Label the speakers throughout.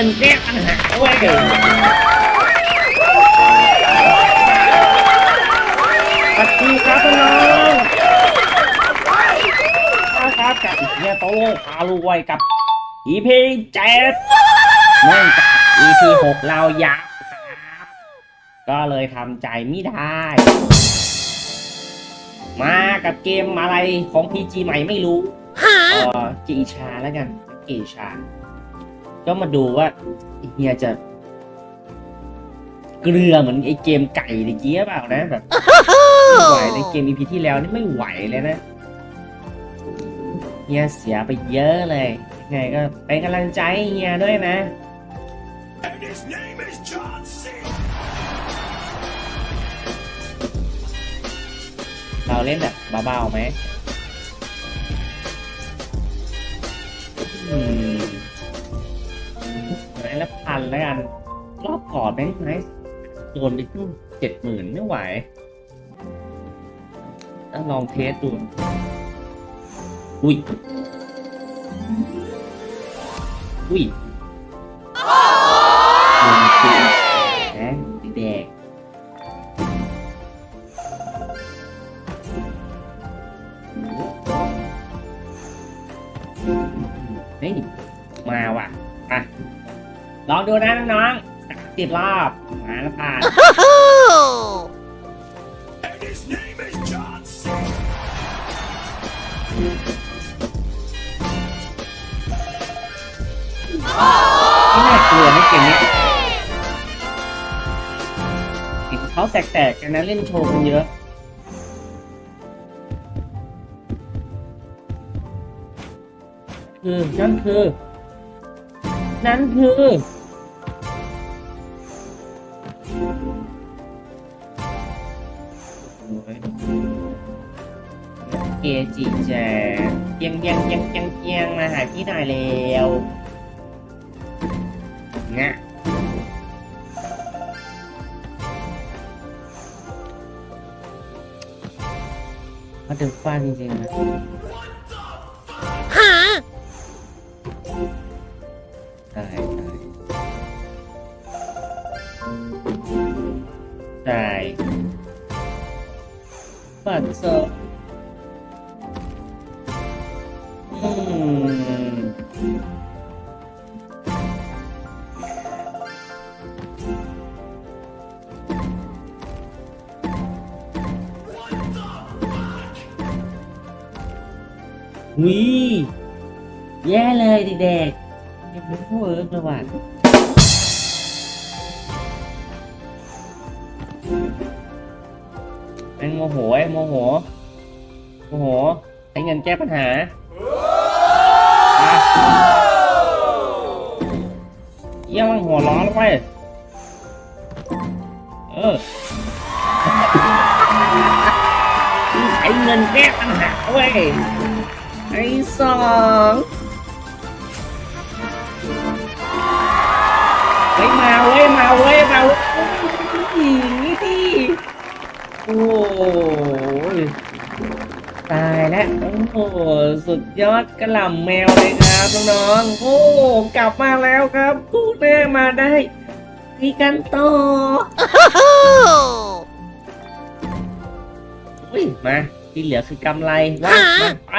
Speaker 1: เงินแก้ปัญหาเว้ยสวัสดีครับน้องๆครับกับเฮียโตโลพารวยกับ EP เจ็ดเนื่องจาก EP หกเรายับครับ ก็เลยทำใจไม่ได้ มากับเกมอะไรของ PG ใหม่ไม่รู้เออจีชาแล้วกันจีชา ก็มาดูว่าเฮียจะ เกลือเหมือนไอเกมไก่ตะกี้หรือเปล่านะแบบไม่ไหวในเกม EP ที่แล้วนี่ไม่ไหวเลยนะเฮียเสียไปเยอะเลยยังไงก็เป็นกำลังใจให้เฮียด้วยนะ
Speaker 2: And his name is John C.
Speaker 1: เราเล่นแบบเบาๆไหมอืมไม้ละพั นแล้วกันรอบก่อนแม่งไม้โดนไปตั้งเจ็ดหมื่นไม่ไหวต้องลองเทสดู อุ้ย อุ้ย องดูนะน้องๆสิบรอบมาแล้วผ่าน
Speaker 2: And his name is John C.
Speaker 1: ไม่น่ากลัวนะเกมเนี้ยเห็นเขาแตกๆกันนะเล่นโชว์กันเยอะคือนั่นคือ นั่นคือ เกจิแจเยังยังยังยังยังมาหาพี่หน่อยเร็วงะเขาถึงฟ้าจริงๆนะ วิแย่เลยเด็กๆยังไม่พูดเอิร์กเลยว่ะเป็นโมโหไอ้โมโห โมโหใช้เงินแก้ปัญหาเยี่ยมหัวร้อนแล้วไปเออใช้เงินแก้ปัญหาเว้ย ไอ้สองเฮ้ยมาเว้ยมาเว้ยมาเว้ยนี่โอ้ยตายแล้วโอ้โหสุดยอดกระหล่ำแมวเลยครับน้องๆโอ้กลับมาแล้วครับกู้แน่มาได้คุยกันต่ออุ้ยมาที่เหลือคือกำไรว่ามาไป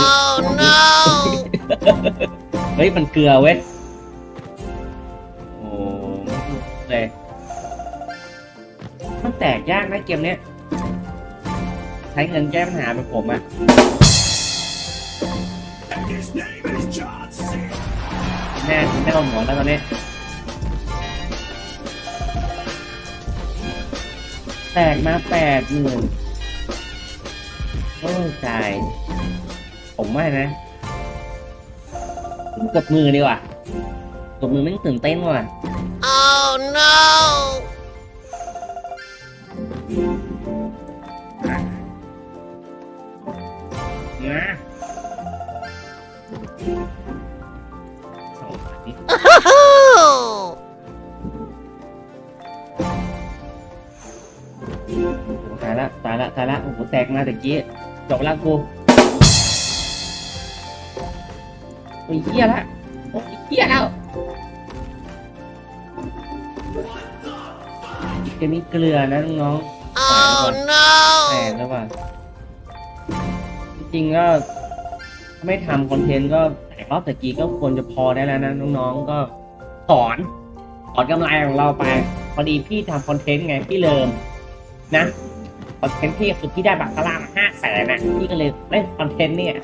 Speaker 3: no!
Speaker 1: เฮ้ย มันเกลือเว้ย โอ้เลย มันแตกยากนะเกมเนี้ย ใช้เงินแก้ปัญหาเป็นผมอะแน่แน่นอนหัวแล้วตอนนี้ แตกมาแปดหมื่นโอ้ยตาย ผมไม่นะกดมือดีกว่ากดมือไม่งตื่นเต้นว่ะ
Speaker 3: Oh no!
Speaker 1: นะสองอันนี้
Speaker 3: Oh!
Speaker 1: โอ้โหตายละตายละตายละโอ้โหแตกมาตะกี้จบละกู โอ้ยเหี้ยละโอ้ยเหี้ยแล้วจะมีเกลือนะน้องๆ
Speaker 3: Oh
Speaker 1: แต
Speaker 3: no!
Speaker 1: กแล้วว่ะจริงๆก็ไม่ทำคอนเทนต์ก็แต่รอบตะกี้ก็ควรจะพอได้แล้วนะน้องๆก็ถอนถอนกำไรของเราไป พอดีพี่ทำคอนเทนต์ไงพี่เลิมนะคอนเทนต์พี่คือพี่ได้บัตรพลามาห้าแสนนะพี่ก็เลยเล่นคอนเทนต์เนี่ย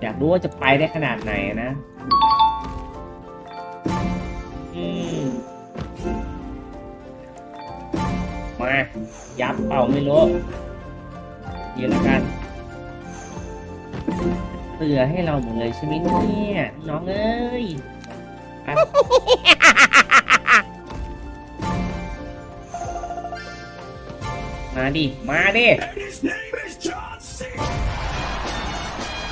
Speaker 1: อยากรู้ว่าจะไปได้ขนาดไหนนะมมายับเป่าไม่รู้ดีแล้วกันเตือให้เราหมดเลยใช่ไหมเนี่ย น้องเอ้ยมาดิ มาดิ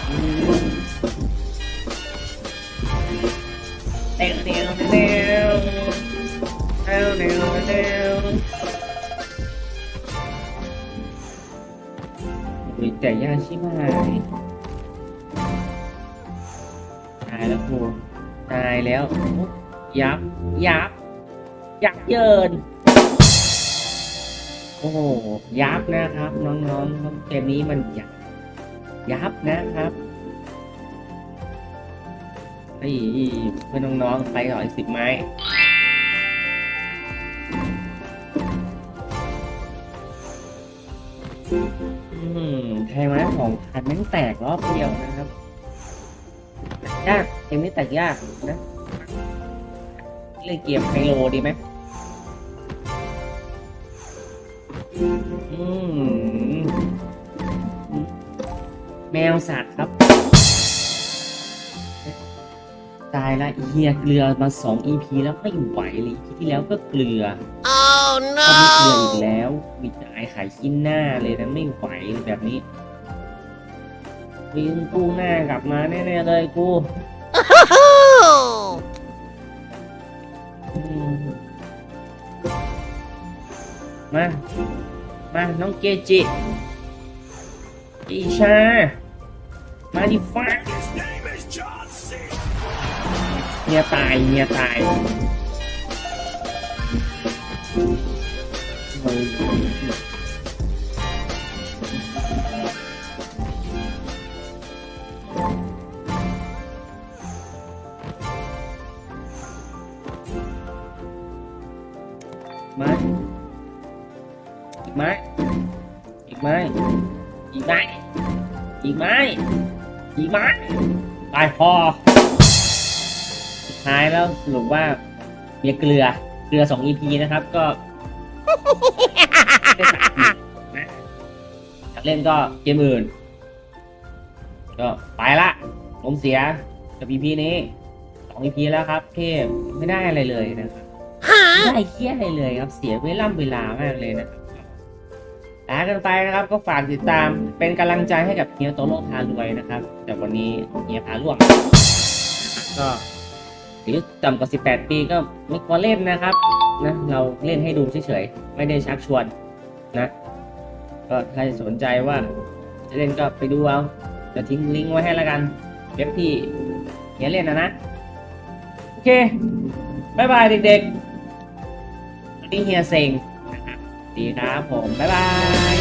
Speaker 1: เร็วเร็วเร็วเร็วเร็วเร็วอุ้ยแต่ยากชิบหายตายแล้วกูตายแล้ว ยับ ยับ ยับเยิน โอ้โหยับนะครับ น้องๆเกมนี้มันยับ ยับนะครับไอ้เพื่อนน้องๆไปต่ออีกสิบไม้อืมแทงไม้ของคันแม่งแตกรอบเดียวนะครับยากเกมนี้แตกยากนะเล่นเกมไฮโลดีไหมอืม แมวสัตว์ครับ ตายละเฮียเกลือมาสอง EP แล้วไม่ไหวเลย EP ที่แล้วก็เกลือ
Speaker 3: Oh
Speaker 1: ตอนนี้เกลืออีก
Speaker 3: no!
Speaker 1: แล้วมีแต่ไอขายขี้หน้าเลยนะไม่ไหวแบบนี้วินกู้หน้ากลับมาแน่ๆเลยกู
Speaker 3: Oh!
Speaker 1: อืมมา มา น้องเกจิ อีชา มาดิฟ้าเมียตายเมียตายโอ้ยมาอีกไหมอีกไหม อีกไหมอีกไหมอีกไหมตายพอสุดท้ายแล้วสรุปว่ามีเกลือเกลือสอง EP นะครับ ก็ได้สามนะอยากเล่นก็เกมอื่น ก็ไปละผมเสียกับ EP นี้สอง EP แล้วครับเทพไม่ได้อะไรเลยนะครับไม่
Speaker 3: Huh?
Speaker 1: ได้เคี้ยอะไรเลยครับ เสียเวลาเวลามากเลยนะครับ ลากันไปนะครับ ก็ฝากติดตามเป็นกำลังใจให้กับเฮียโตโร่พารวยนะครับ แต่วันนี้เฮียพาล่วงก็อายุต่ำกว่า 18 ปีก็ไม่ควรเล่นนะครับนะเราเล่นให้ดูเฉยๆ ไม่ได้ชักชวนนะ ก็ถ้าสนใจว่าจะเล่นก็ไปดูเอาจะทิ้งลิงก์ไว้ให้แล้วกันเว็บที่เฮียเล่นนะนะ โอเคบายบายเด็กๆวันนี้เฮียเซ็งนะครับ ดีครับผม บ๊ายบาย